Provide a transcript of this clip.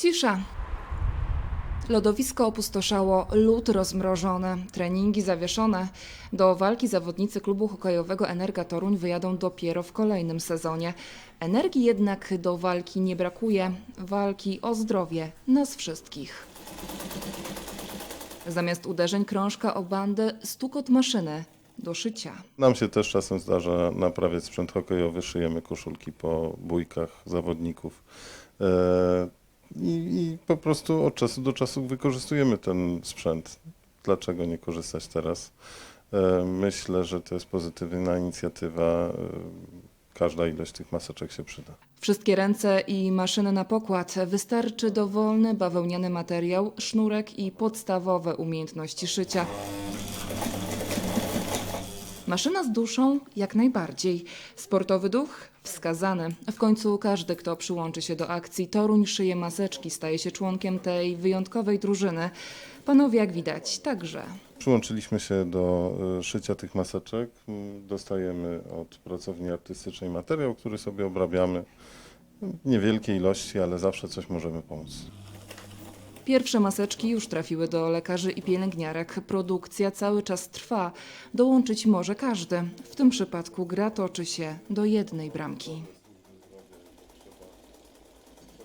Cisza. Lodowisko opustoszało, lód rozmrożony, treningi zawieszone. Do walki zawodnicy klubu hokejowego Energa Toruń wyjadą dopiero w kolejnym sezonie. Energii jednak do walki nie brakuje. Walki o zdrowie nas wszystkich. Zamiast uderzeń krążka o bandę stukot maszyny do szycia. Nam się też czasem zdarza naprawiać sprzęt hokejowy, szyjemy koszulki po bójkach zawodników. I, I po prostu od czasu do czasu wykorzystujemy ten sprzęt. Dlaczego nie korzystać teraz? E, Myślę, że to jest pozytywna inicjatywa. E, Każda ilość tych maseczek się przyda. Wszystkie ręce i maszyny na pokład. Wystarczy dowolny bawełniany materiał, sznurek i podstawowe umiejętności szycia. Maszyna z duszą jak najbardziej. Sportowy duch wskazany. W końcu każdy, kto przyłączy się do akcji Toruń szyje maseczki, staje się członkiem tej wyjątkowej drużyny. Panowie, jak widać, także. Przyłączyliśmy się do e, szycia tych maseczek. Mm, Dostajemy od pracowni artystycznej materiał, który sobie obrabiamy. Niewielkie ilości, ale zawsze coś możemy pomóc. Pierwsze maseczki już trafiły do lekarzy i pielęgniarek. Produkcja cały czas trwa. Dołączyć może każdy. W tym przypadku gra toczy się do jednej bramki.